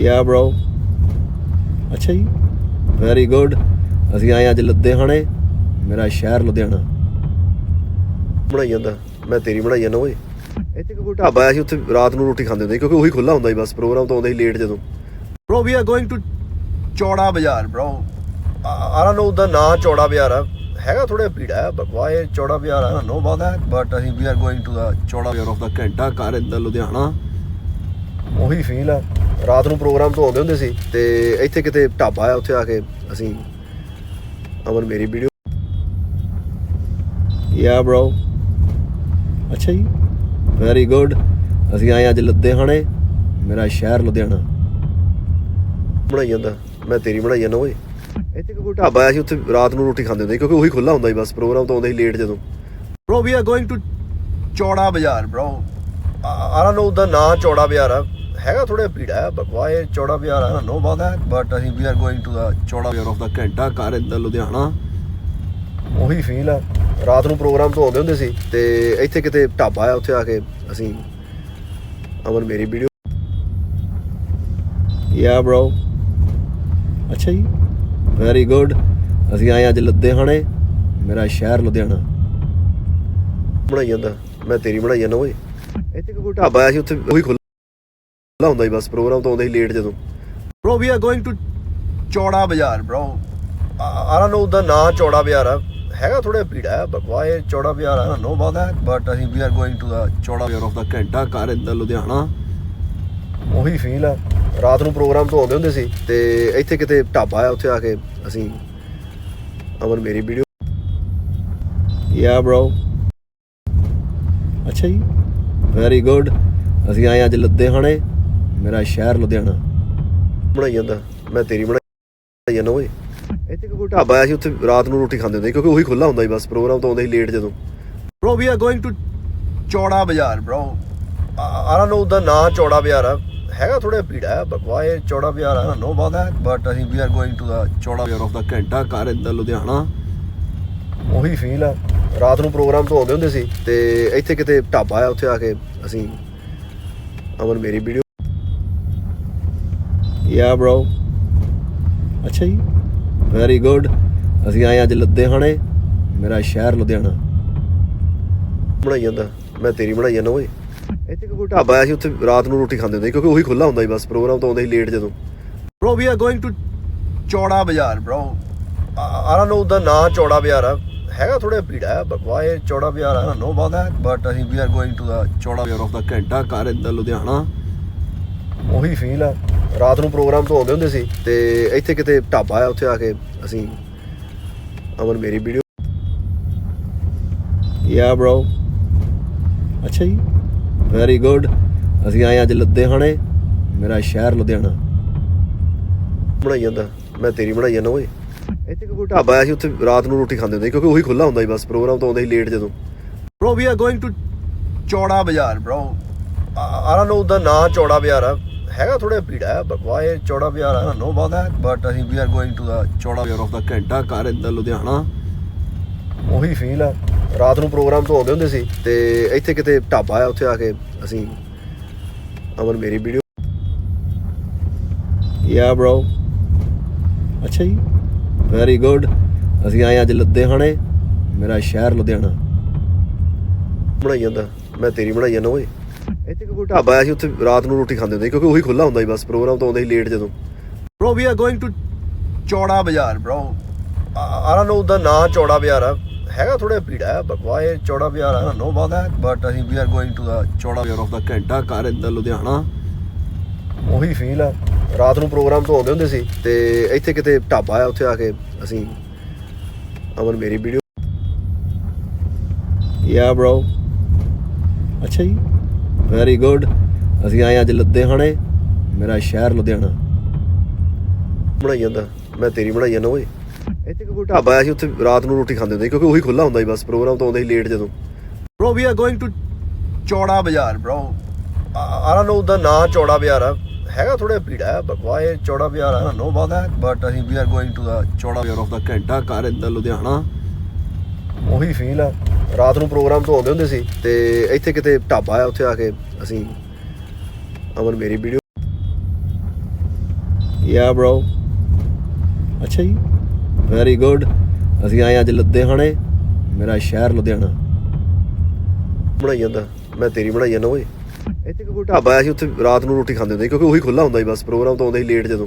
ਯਾ bro. ਅੱਛਾ ਜੀ। ਵੈਰੀ ਗੁੱਡ ਅਸੀਂ ਆਏ ਅੱਜ ਲੁਧਿਆਣੇ। ਮੇਰਾ ਸ਼ਹਿਰ ਲੁਧਿਆਣਾ। ਬਣਾਈ ਜਾਂਦਾ ਮੈਂ ਤੇਰੀ ਬਣਾਈ ਜਾਂਦਾ ਓਏ। ਇੱਥੇ ਕੋਈ ਢਾਬਾ ਆਇਆ ਸੀ ਉੱਥੇ ਰਾਤ ਨੂੰ ਰੋਟੀ ਖਾਂਦੇ ਹੁੰਦੇ ਸੀ, ਕਿਉਂਕਿ ਉਹੀ ਖੁੱਲਾ ਹੁੰਦਾ ਸੀ ਬਸ ਪ੍ਰੋਗਰਾਮ ਤੋਂ ਆਉਂਦਾ ਹੀ ਲੇਟ ਜਦੋਂ। Bro we are going to ਚੌੜਾ Bazaar bro. I don't know ਨਾਂ ਚੌੜਾ ਬਾਜ਼ਾਰ ਆ। ਹੈਗਾ ਥੋੜਾ ਭੀੜਾ ਹੈ ਬਟ ਵਾਈ ਚੌੜਾ ਬਾਜ਼ਾਰ? ਆ ਨੋ ਅਬਾਊਟ ਬਟ ਅਸੀਂ ਵੀ are going to the Chaura Bazaar of ਦਾ ਘੰਟਾ ਘਰ ਇਨ ਦਾ ਲੁਧਿਆਣਾ। ਉਹੀ ਫੀਲ ਆ। ਰਾਤ ਨੂੰ ਪ੍ਰੋਗਰਾਮ ਤੋਂ ਆਉਂਦੇ ਹੁੰਦੇ ਸੀ ਤੇ ਇੱਥੇ ਕਿਤੇ ਢਾਬਾ ਆ ਉੱਥੇ ਆ ਕੇ ਅਸੀਂ ਅਮਨ ਮੇਰੀ ਵੀਡੀਓ ਯਾ bro. ਅੱਛਾ ਜੀ। ਵੈਰੀ ਗੁੱਡ ਅਸੀਂ ਆਏ ਅੱਜ ਲੁਧਿਆਣੇ। ਮੇਰਾ ਸ਼ਹਿਰ ਲੁਧਿਆਣਾ। ਬਣਾਈ ਜਾਂਦਾ। ਮੈਂ ਤੇਰੀ ਬਣਾਈ ਜਾਂਦਾ ਓਏ। ਇੱਥੇ ਕੋਈ ਢਾਬਾ ਆਇਆ ਸੀ ਉੱਥੇ ਰਾਤ ਨੂੰ ਰੋਟੀ ਖਾਂਦੇ ਹੁੰਦੇ ਸੀ, ਕਿਉਂਕਿ ਉਹੀ ਖੁੱਲਾ ਹੁੰਦਾ ਸੀ ਬਸ। ਪ੍ਰੋਗਰਾਮ ਤੋਂ ਆਉਂਦੇ ਸੀ ਲੇਟ ਜਦੋਂ। Bro we are going to ਚੌੜਾ Bazaar bro I don't know ਨਾਂ ਚੌੜਾ ਬਾਜ਼ਾਰ ਆ। ਹੈਗਾ ਥੋੜਾ ਭੀੜਾ ਹੈ ਚੌੜਾ ਬਾਜ਼ਾਰ ਆ ਨੋ ਅਬਾਊਟ ਦੈਟ ਬਟ ਅਸੀਂ ਵੀ are going to the Chaura Bazaar of ਦਾ ਘੰਟਾ ਘਰ ਇਨ ਦਾ ਲੁਧਿਆਣਾ। ਉਹੀ ਫੀਲ ਆ। ਰਾਤ ਨੂੰ ਪ੍ਰੋਗਰਾਮ ਤੋਂ ਆਉਂਦੇ ਹੁੰਦੇ ਸੀ ਤੇ ਇੱਥੇ ਕਿਤੇ ਢਾਬਾ ਆ, ਉੱਥੇ ਆ ਕੇ ਅਸੀਂ ਅਮਨ ਮੇਰੀ ਵੀਡੀਓ ਯਾ bro. ਅੱਛਾ ਜੀ। ਵੈਰੀ ਗੁੱਡ ਅਸੀਂ ਆਏ ਅੱਜ ਲੁਧਿਆਣੇ। ਮੇਰਾ ਸ਼ਹਿਰ ਲੁਧਿਆਣਾ। ਬਣਾਈ ਜਾਂਦਾ। ਮੈਂ ਤੇਰੀ ਬਣਾਈ ਜਾਂਦਾ ਓਏ। ਇੱਥੇ ਕੋਈ ਢਾਬਾ ਆਇਆ ਸੀ, ਉੱਥੇ ਉਹੀ ਖੁੱਲਾ ਹੁੰਦਾ ਸੀ ਬਸ ਪ੍ਰੋਗਰਾਮ ਤੋਂ ਆਉਂਦੇ ਹੀ ਲੇਟ ਜਦੋਂ। Bro, we are going to ਚੌੜਾ Bazaar, bro I don't know ਨਾਂ ਚੌੜਾ ਬਾਜ਼ਾਰ ਆ। ਹੈਗਾ ਥੋੜਾ ਭੀੜਾ ਹੈ ਬਟ ਚੌੜਾ ਬਾਜ਼ਾਰ ਆ, ਨੋ ਅਬਾਊਟ ਦੈਟ ਬਟ ਅਸੀਂ ਵੀ are going to the Chaura Bazaar of ਦਾ ਘੰਟਾ ਘਰ ਇਨ ਲੁਧਿਆਣਾ। ਉਹੀ ਫੀਲ ਆ। ਰਾਤ ਨੂੰ ਪ੍ਰੋਗਰਾਮ ਤੋਂ ਆਉਂਦੇ ਹੁੰਦੇ ਸੀ ਤੇ ਇੱਥੇ ਕਿਤੇ ਢਾਬਾ ਆ, ਉੱਥੇ ਆ ਕੇ ਅਸੀਂ ਅਮਨ ਮੇਰੀ ਵੀਡੀਓ ਯਾ bro ਅੱਛਾ ਜੀ। ਵੈਰੀ ਗੁੱਡ ਅਸੀਂ ਆਏ ਅੱਜ ਲੱਦੇ ਹਾਣੇ ਮੇਰਾ ਸ਼ਹਿਰ ਲੁਧਿਆਣਾ। ਬਣਾਈ ਜਾਂਦਾ। ਮੈਂ ਤੇਰੀ ਬਣਾਈ ਜਾਂਦਾ ਓਏ। ਇੱਥੇ ਕੋਈ ਢਾਬਾ? ਆਇਆ ਸੀ ਉੱਥੇ ਰਾਤ ਨੂੰ ਰੋਟੀ ਖਾਂਦੇ ਹੁੰਦੇ ਸੀ, ਕਿਉਂਕਿ ਉਹੀ ਖੁੱਲਾ ਹੁੰਦਾ ਸੀ ਬਸ ਪ੍ਰੋਗਰਾਮ ਤੋਂ ਆਉਂਦੇ ਹੀ ਲੇਟ ਜਦੋਂ। Bro we are going to ਚੌੜਾ Bazaar bro I don't know the ਨਾਂ ਚੌੜਾ ਬਾਜ਼ਾਰ ਆ। ਹੈਗਾ ਥੋੜਾ ਭੀੜਾ ਹੈ ਬਟ ਵਾਈ ਚੌੜਾ ਬਾਜ਼ਾਰ ਆ। ਨੋ ਅਬਾਊਟ ਦੈਟ ਬਟ ਅਸੀਂ ਵੀ are going to the Chaura Bazaar of ਦਾ ਘੰਟਾ ਘਰ ਦਾ ਲੁਧਿਆਣਾ। ਉਹੀ ਫੀਲ ਆ। ਰਾਤ ਨੂੰ ਪ੍ਰੋਗਰਾਮ ਤੋਂ ਆਉਂਦੇ ਹੁੰਦੇ ਸੀ ਤੇ ਇੱਥੇ ਕਿਤੇ ਢਾਬਾ ਆ ਉੱਥੇ ਆ ਕੇ ਅਸੀਂ ਅਮਨ ਮੇਰੀ ਵੀਡੀਓ ਯਾ bro. ਅੱਛਾ ਜੀ। ਵੈਰੀ ਗੁੱਡ ਅਸੀਂ ਆਏ ਅੱਜ ਲੁਧਿਆਣੇ। ਮੇਰਾ ਸ਼ਹਿਰ ਲੁਧਿਆਣਾ। ਬਣਾਈ ਜਾਂਦਾ। ਮੈਂ ਤੇਰੀ ਬਣਾਈ ਜਾਂਦਾ ਓਏ। ਇੱਥੇ ਕੋਈ ਢਾਬਾ ਆਇਆ ਸੀ ਉੱਥੇ ਰਾਤ ਨੂੰ ਰੋਟੀ ਖਾਂਦੇ ਹੁੰਦੇ ਸੀ, ਕਿਉਂਕਿ ਉਹੀ ਖੁੱਲਾ ਹੁੰਦਾ ਸੀ ਬਸ ਪ੍ਰੋਗਰਾਮ ਤੋਂ ਆਉਂਦਾ ਸੀ ਲੇਟ ਜਦੋਂ। Bro we are going to ਚੌੜਾ Bazaar bro. I don't know ਨਾਂ ਚੌੜਾ ਬਾਜ਼ਾਰ ਆ। ਹੈਗਾ ਥੋੜਾ ਭੀੜਾ ਹੈ ਬਟ ਵਾਈ ਚੌੜਾ ਬਾਜ਼ਾਰ? ਆ ਨੋ ਅਬਾਊਟ ਦੈਟ ਬਟ ਅਸੀਂ ਵੀ are going to the Chaura Bazaar of ਦਾ ਘੰਟਾ ਘਰ ਇਨ ਦਾ ਲੁਧਿਆਣਾ। ਉਹੀ ਫੀਲ ਆ। ਰਾਤ ਨੂੰ ਪ੍ਰੋਗਰਾਮ ਤੋਂ ਆਉਂਦੇ ਹੁੰਦੇ ਸੀ ਤੇ ਇੱਥੇ ਕਿਤੇ ਢਾਬਾ ਆ ਉੱਥੇ ਆ ਕੇ ਅਸੀਂ ਅਮਨ ਮੇਰੀ ਵੀਡੀਓ ਯਾ bro ਅੱਛਾ ਜੀ ਵੈਰੀ ਗੁੱਡ ਅਸੀਂ ਆਏ ਅੱਜ ਲੁਧਿਆਣੇ ਮੇਰਾ ਸ਼ਹਿਰ ਲੁਧਿਆਣਾ ਬਣਾਈ ਜਾਂਦਾ ਮੈਂ ਤੇਰੀ ਬਣਾਈ ਜਾਂਦਾ ਓਏ ਇੱਥੇ ਕੋਈ ਢਾਬਾ ਆਇਆ ਸੀ ਉੱਥੇ ਰਾਤ ਨੂੰ ਰੋਟੀ ਖਾਂਦੇ ਹੁੰਦੇ ਸੀ, ਕਿਉਂਕਿ ਉਹੀ ਖੁੱਲਾ ਹੁੰਦਾ ਸੀ ਬਸ ਪ੍ਰੋਗਰਾਮ ਤੋਂ ਆਉਂਦੇ ਸੀ ਲੇਟ ਜਦੋਂ bro we are going to ਚੌੜਾ Bazaar bro I don't know ਨਾਂ ਚੌੜਾ ਬਾਜ਼ਾਰ ਆ ਹੈਗਾ ਥੋੜਾ ਭੀੜਾ ਹੈ ਬਟ ਵਾਈ ਚੌੜਾ ਬਾਜ਼ਾਰ ਆ ਨੋ ਅਬਾਊਟ ਦੈਟ ਬਟ ਅਸੀਂ ਵੀ are going to the Chaura Bazaar of ਦਾ ਘੰਟਾ ਘਰ ਇਨ ਲੁਧਿਆਣਾ। ਉਹੀ ਫੀਲ ਆ। ਰਾਤ ਨੂੰ ਪ੍ਰੋਗਰਾਮ ਤੋਂ ਆਉਂਦੇ ਹੁੰਦੇ ਸੀ ਤੇ ਇੱਥੇ ਕਿਤੇ ਢਾਬਾ ਆ, ਉੱਥੇ ਆ ਕੇ ਅਸੀਂ ਅਮਨ ਮੇਰੀ ਵੀਡੀਓ ਯਾ bro. ਅੱਛਾ ਜੀ। ਵੈਰੀ ਗੁੱਡ ਅਸੀਂ ਆਏ ਅੱਜ ਲੁਧਿਆਣੇ। ਮੇਰਾ ਸ਼ਹਿਰ ਲੁਧਿਆਣਾ। ਬਣਾਈ ਜਾਂਦਾ। ਮੈਂ ਤੇਰੀ ਬਣਾਈ ਜਾਂਦਾ, ਓਏ। ਇੱਥੇ ਕੋਈ ਢਾਬਾ ਆਇਆ ਸੀ ਉੱਥੇ ਰਾਤ ਨੂੰ ਰੋਟੀ ਖਾਂਦੇ ਹੁੰਦੇ ਸੀ, ਕਿਉਂਕਿ ਉਹੀ ਖੁੱਲਾ ਹੁੰਦਾ ਸੀ ਬਸ ਪ੍ਰੋਗਰਾਮ ਤੋਂ ਆਉਂਦੇ ਹੀ ਲੇਟ ਜਦੋਂ। Bro we are going to ਚੌੜਾ Bazaar bro. I don't know the ਨਾਂ ਚੌੜਾ ਬਾਜ਼ਾਰ ਆ। ਹੈਗਾ ਥੋੜਾ ਭੀੜਾ ਹੈ ਬਟ ਵਾਈ ਚੌੜਾ ਬਾਜ਼ਾਰ ਆ ਨੋ ਅਬਾਊਟ ਦੈਟ ਬਟ ਅਸੀਂ ਵੀ are going to the Chaura Bazaar of ਦਾ ਘੰਟਾ ਘਰ ਇਨ ਦਾ ਲੁਧਿਆਣਾ। ਉਹੀ ਫੀਲ ਆ। ਰਾਤ ਨੂੰ ਪ੍ਰੋਗਰਾਮ ਤੋਂ ਆਉਂਦੇ ਹੁੰਦੇ ਸੀ ਤੇ ਇੱਥੇ ਕਿਤੇ ਢਾਬਾ ਆ ਉੱਥੇ ਆ ਕੇ ਅਸੀਂ ਅਮਨ ਮੇਰੀ ਵੀਡੀਓ ਯਾ bro. ਅੱਛਾ ਜੀ। ਵੈਰੀ ਗੁੱਡ ਅਸੀਂ ਆਏ ਅੱਜ ਲੁਧਿਆਣੇ ਮੇਰਾ ਸ਼ਹਿਰ ਲੁਧਿਆਣਾ। ਬਣਾਈ ਜਾਂਦਾ ਮੈਂ ਤੇਰੀ ਬਣਾਈ ਜਾਂਦਾ ਓਏ। ਇੱਥੇ ਕੋਈ ਢਾਬਾ ਆਇਆ ਸੀ ਉੱਥੇ ਰਾਤ ਨੂੰ ਰੋਟੀ ਖਾਂਦੇ ਹੁੰਦੇ ਸੀ, ਕਿਉਂਕਿ ਉਹੀ ਖੁੱਲਾ ਹੁੰਦਾ ਸੀ ਬਸ ਪ੍ਰੋਗਰਾਮ ਤੋਂ ਆਉਂਦੇ ਸੀ ਲੇਟ ਜਦੋਂ। Bro we are going to ਚੌੜਾ Bazaar bro I don't know ਨਾਂ ਚੌੜਾ ਬਾਜ਼ਾਰ ਆ। ਹੈਗਾ ਥੋੜਾ ਭੀੜਾ ਹੈ ਬਟ ਵਾਈ ਚੌੜਾ ਬਾਜ਼ਾਰ ਆ ਨੋ ਅਬਾਊਟ ਬਟ ਅਸੀਂ ਵੀ are going to the Chaura Bazaar of ਦਾ ਘੰਟਾ ਘਰ ਇਨ ਦਾ ਲੁਧਿਆਣਾ। ਉਹੀ ਫੀਲ ਆ ਰਾਤ ਨੂੰ ਪ੍ਰੋਗਰਾਮ ਤੋਂ ਆਉਂਦੇ ਹੁੰਦੇ ਸੀ ਤੇ ਇੱਥੇ ਕਿਤੇ ਢਾਬਾ ਆ ਉੱਥੇ ਆ ਕੇ ਅਸੀਂ ਅਮਨ ਮੇਰੀ ਵੀਡੀਓ ਯਾ bro ਅੱਛਾ ਜੀ ਵੈਰੀ ਗੁੱਡ ਅਸੀਂ ਆਏ ਅੱਜ ਲੁਧਿਆਣੇ ਮੇਰਾ ਸ਼ਹਿਰ ਲੁਧਿਆਣਾ ਬਣਾਈ ਜਾਂਦਾ ਮੈਂ ਤੇਰੀ ਬਣਾਈ ਜਾਂਦਾ ਓਏ ਇੱਥੇ ਕੋਈ ਢਾਬਾ ਆਇਆ ਸੀ ਉੱਥੇ ਰਾਤ ਨੂੰ ਰੋਟੀ ਖਾਂਦੇ ਹੁੰਦੇ ਸੀ ਕਿਉਂਕਿ ਉਹੀ ਖੁੱਲਾ ਹੁੰਦਾ ਸੀ ਬਸ ਪ੍ਰੋਗਰਾਮ ਤੋਂ ਆਉਂਦੇ ਸੀ ਲੇਟ ਜਦੋਂ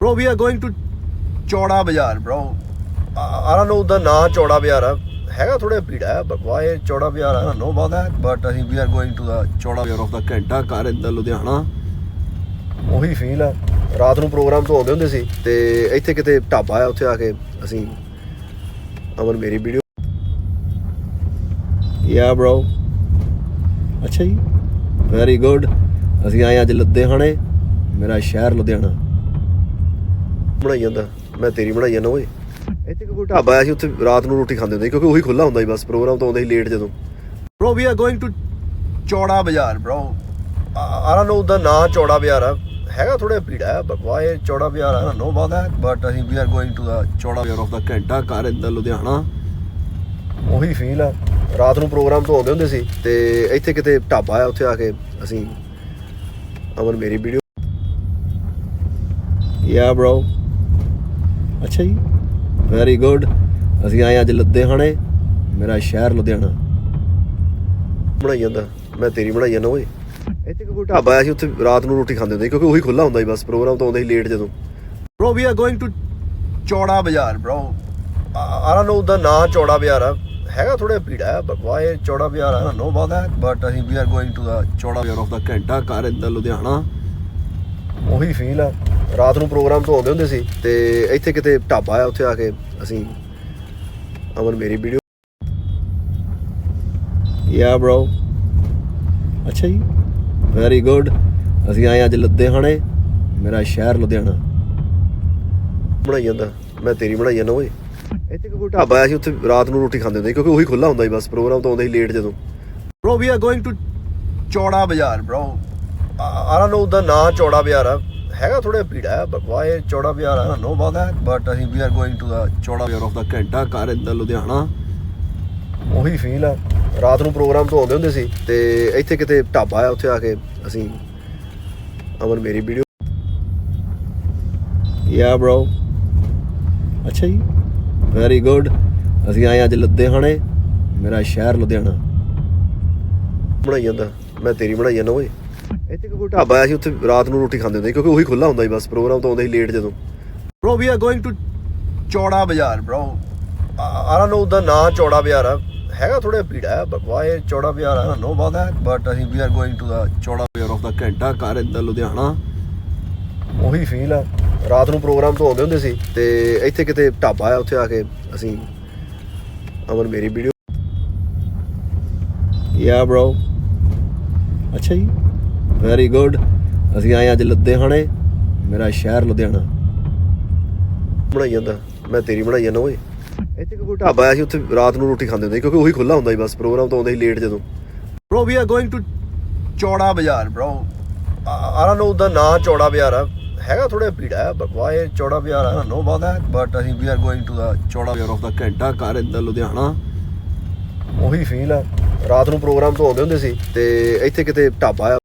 bro we are going to ਚੌੜਾ Bazaar bro I don't know ਨਾਂ ਚੌੜਾ ਬਾਜ਼ਾਰ ਆ ਹੈਗਾ ਥੋੜਾ ਭੀੜਾ ਹੈ but why ਚੌੜਾ ਬਾਜ਼ਾਰ I don't know about that ਅਸੀਂ ਵੀ are going to the Chaura Bazaar of the ਘੰਟਾ ਘਰ in ਲੁਧਿਆਣਾ। ਉਹੀ ਫੀਲ ਆ। ਰਾਤ ਨੂੰ ਪ੍ਰੋਗਰਾਮ ਤੋਂ ਆਉਂਦੇ ਹੁੰਦੇ ਸੀ ਤੇ ਇੱਥੇ ਕਿਤੇ ਢਾਬਾ ਆ, ਉੱਥੇ ਆ ਕੇ ਅਸੀਂ ਅਮਨ ਮੇਰੀ ਵੀਡੀਓ ਯਾ bro. ਅੱਛਾ ਜੀ। ਵੈਰੀ ਗੁੱਡ ਅਸੀਂ ਆਏ ਅੱਜ ਲੁਧਿਆਣੇ। ਮੇਰਾ ਸ਼ਹਿਰ ਲੁਧਿਆਣਾ। ਬਣਾਈ ਜਾਂਦਾ। ਮੈਂ ਤੇਰੀ ਬਣਾਈ ਜਾਂਦਾ, ਓਏ। ਇੱਥੇ ਕੋਈ ਢਾਬਾ ਆਇਆ ਸੀ, ਉੱਥੇ ਰਾਤ ਨੂੰ ਰੋਟੀ ਖਾਂਦੇ ਹੁੰਦੇ ਸੀ, ਕਿਉਂਕਿ ਉਹੀ ਖੁੱਲਾ ਹੁੰਦਾ ਸੀ ਬਸ, ਪ੍ਰੋਗਰਾਮ ਤੋਂ ਆਉਂਦੇ ਸੀ ਲੇਟ ਜਦੋਂ। Bro, we are going to ਚੌੜਾ Bazaar, bro. I don't know ਨਾਂ ਚੌੜਾ ਬਾਜ਼ਾਰ ਆ। ਹੈਗਾ ਥੋੜਾ ਭੀੜਾ ਹੈ but why ਚੌੜਾ ਬਾਜ਼ਾਰ I don't know about that ਅਸੀਂ we are going to the ਚੌੜਾ ਬਾਜ਼ਾਰ of the ਘੰਟਾ ਘਰ in the ਲੁਧਿਆਣਾ। ਉਹੀ ਫੀਲ ਆ। ਰਾਤ ਨੂੰ ਪ੍ਰੋਗਰਾਮ ਤੋਂ ਆਉਂਦੇ ਹੁੰਦੇ ਸੀ ਤੇ ਇੱਥੇ ਕਿਤੇ ਢਾਬਾ ਆ, ਉੱਥੇ ਆ ਕੇ ਅਸੀਂ ਅਮਨ ਮੇਰੀ ਵੀਡੀਓ ਯਾ bro. ਅੱਛਾ ਜੀ। ਵੈਰੀ ਗੁੱਡ ਅਸੀਂ ਆਏ ਅੱਜ ਲੁਧਿਆਣੇ, ਮੇਰਾ ਸ਼ਹਿਰ ਲੁਧਿਆਣਾ। ਬਣਾਈ ਜਾਂਦਾ, ਮੈਂ ਤੇਰੀ ਬਣਾਈ ਜਾਂਦਾ ਓਏ। ਇੱਥੇ ਕੋਈ ਢਾਬਾ ਆਇਆ ਸੀ, ਉੱਥੇ ਰਾਤ ਨੂੰ ਰੋਟੀ ਖਾਂਦੇ ਹੁੰਦੇ ਸੀ, ਕਿਉਂਕਿ ਉਹੀ ਖੁੱਲਾ ਹੁੰਦਾ ਸੀ ਬਸ, ਪ੍ਰੋਗਰਾਮ ਤੋਂ ਆਉਂਦੇ ਸੀ ਲੇਟ ਜਦੋਂ। Bro, we are going to ਚੌੜਾ Bazaar, bro I don't know ਨਾਂ ਚੌੜਾ ਬਾਜ਼ਾਰ ਆ। ਹੈਗਾ ਥੋੜਾ ਭੀੜਾ ਹੈ but why ਚੌੜਾ ਬਾਜ਼ਾਰ, I don't know about that ਅਸੀਂ we are going to the ਚੌੜਾ ਬਾਜ਼ਾਰ of the ਘੰਟਾ ਘਰ in the ਲੁਧਿਆਣਾ। ਉਹੀ ਫੀਲ ਆ। ਰਾਤ ਨੂੰ ਪ੍ਰੋਗਰਾਮ ਤੋਂ ਆਉਂਦੇ ਹੁੰਦੇ ਸੀ ਤੇ ਇੱਥੇ ਕਿਤੇ ਢਾਬਾ ਆ, ਉੱਥੇ ਆ ਕੇ ਅਸੀਂ ਅਮਨ ਮੇਰੀ ਵੀਡੀਓ ਯਾ bro. ਅੱਛਾ ਜੀ। ਵੈਰੀ ਗੁੱਡ ਅਸੀਂ ਆਏ ਅੱਜ ਲੁਧਿਆਣੇ। ਮੇਰਾ ਸ਼ਹਿਰ ਲੁਧਿਆਣਾ। ਬਣਾਈ ਜਾਂਦਾ। ਮੈਂ ਤੇਰੀ ਬਣਾਈ ਜਾਂਦਾ ਓਏ। ਇੱਥੇ ਕੋਈ ਢਾਬਾ ਆਇਆ ਸੀ, ਉੱਥੇ ਰਾਤ ਨੂੰ ਰੋਟੀ ਖਾਂਦੇ ਹੁੰਦੇ ਸੀ, ਕਿਉਂਕਿ ਉਹੀ ਖੁੱਲਾ ਹੁੰਦਾ ਸੀ ਬਸ, ਪ੍ਰੋਗਰਾਮ ਤੋਂ ਆਉਂਦੇ ਸੀ ਲੇਟ ਜਦੋਂ। Bro, we are going to ਚੌੜਾ Bazaar, bro I don't know ਨਾਂ ਚੌੜਾ ਬਾਜ਼ਾਰ ਆ। ਹੈਗਾ ਥੋੜਾ ਭੀੜਾ ਹੈ, but ਚੌੜਾ ਬਾਜ਼ਾਰ I don't know about that ਅਸੀਂ ਵੀ are going to the Chaura Bazaar of ਦਾ ਘੰਟਾ ਘਰ in ਲੁਧਿਆਣਾ। ਉਹੀ ਫੀਲ ਆ। ਰਾਤ ਨੂੰ ਪ੍ਰੋਗਰਾਮ ਤੋਂ ਆਉਂਦੇ ਹੁੰਦੇ ਸੀ ਤੇ ਇੱਥੇ ਕਿਤੇ ਢਾਬਾ ਆ, ਉੱਥੇ ਆ ਕੇ ਅਸੀਂ ਅਮਨ ਮੇਰੀ ਵੀਡੀਓ ਯਾ bro ਅੱਛਾ ਜੀ। ਵੈਰੀ ਗੁੱਡ ਅਸੀਂ ਆਏ ਅੱਜ ਲੁਧਿਆਣੇ। ਮੇਰਾ ਸ਼ਹਿਰ ਲੁਧਿਆਣਾ। ਬਣਾਈ ਜਾਂਦਾ। ਮੈਂ ਤੇਰੀ ਬਣਾਈ ਜਾਂਦਾ, ਓਏ। ਇੱਥੇ ਕੋਈ ਢਾਬਾ ਆਇਆ ਸੀ ਉੱਥੇ ਰਾਤ ਨੂੰ ਰੋਟੀ ਖਾਂਦੇ ਹੁੰਦੇ ਸੀ ਕਿਉਂਕਿ ਉਹੀ ਖੁੱਲਾ ਹੁੰਦਾ ਸੀ ਬਸ ਪ੍ਰੋਗਰਾਮ ਤੋਂ ਆਉਂਦੇ ਸੀ ਲੇਟ ਜਦੋਂ। Bro we are going to ਚੌੜਾ Bazaar bro. I don't know the ਨਾਂ ਚੌੜਾ ਬਾਜ਼ਾਰ ਆ। ਹੈਗਾ ਥੋੜਾ ਭੀੜਾ ਹੈ but why ਚੌੜਾ ਬਾਜ਼ਾਰ don't know about that but ਅਸੀਂ we are going to the ਚੌੜਾ ਬਾਜ਼ਾਰ of the ਘੰਟਾ ਘਰ in the ਲੁਧਿਆਣਾ। ਉਹੀ ਫੀਲ ਆ। ਰਾਤ ਨੂੰ ਪ੍ਰੋਗਰਾਮ ਤੋਂ ਆਉਂਦੇ ਹੁੰਦੇ ਸੀ ਤੇ ਇੱਥੇ ਕਿਤੇ ਢਾਬਾ ਆ ਉੱਥੇ ਆ ਕੇ ਅਸੀਂ ਅਮਨ ਮੇਰੀ ਵੀਡੀਓ ਯਾ bro. ਅੱਛਾ ਜੀ। ਵੈਰੀ ਗੁੱਡ ਅਸੀਂ ਆਏ ਅੱਜ ਲੁਧਿਆਣੇ, ਮੇਰਾ ਸ਼ਹਿਰ ਲੁਧਿਆਣਾ। ਬਣਾਈ ਜਾਂਦਾ, ਮੈਂ ਤੇਰੀ ਬਣਾਈ ਜਾਂਦਾ ਓਏ। ਇੱਥੇ ਕੋਈ ਢਾਬਾ ਆਇਆ ਸੀ, ਉੱਥੇ ਰਾਤ ਨੂੰ ਰੋਟੀ ਖਾਂਦੇ ਹੁੰਦੇ ਸੀ, ਕਿਉਂਕਿ ਉਹੀ ਖੁੱਲਾ ਹੁੰਦਾ ਸੀ ਬਸ, ਪ੍ਰੋਗਰਾਮ ਤੋਂ ਆਉਂਦਾ ਸੀ ਲੇਟ ਜਦੋਂ। Bro, we are going to ਚੌੜਾ Bazaar, bro I don't know ਨਾਂ ਚੌੜਾ ਬਾਜ਼ਾਰ ਆ। ਹੈਗਾ ਥੋੜਾ ਭੀੜਾ ਹੈ but why ਚੌੜਾ ਬਾਜ਼ਾਰ, I don't know about that ਅਸੀਂ, we are going to the ਚੌੜਾ ਬਾਜ਼ਾਰ of the ਘੰਟਾ ਘਰ in ਲੁਧਿਆਣਾ। ਉਹੀ ਫੀਲ ਆ। ਰਾਤ ਨੂੰ ਪ੍ਰੋਗਰਾਮ ਤੋਂ ਆਉਂਦੇ ਹੁੰਦੇ ਸੀ, ਤੇ ਇੱਥੇ ਕਿਤੇ ਢਾਬਾ ਆ।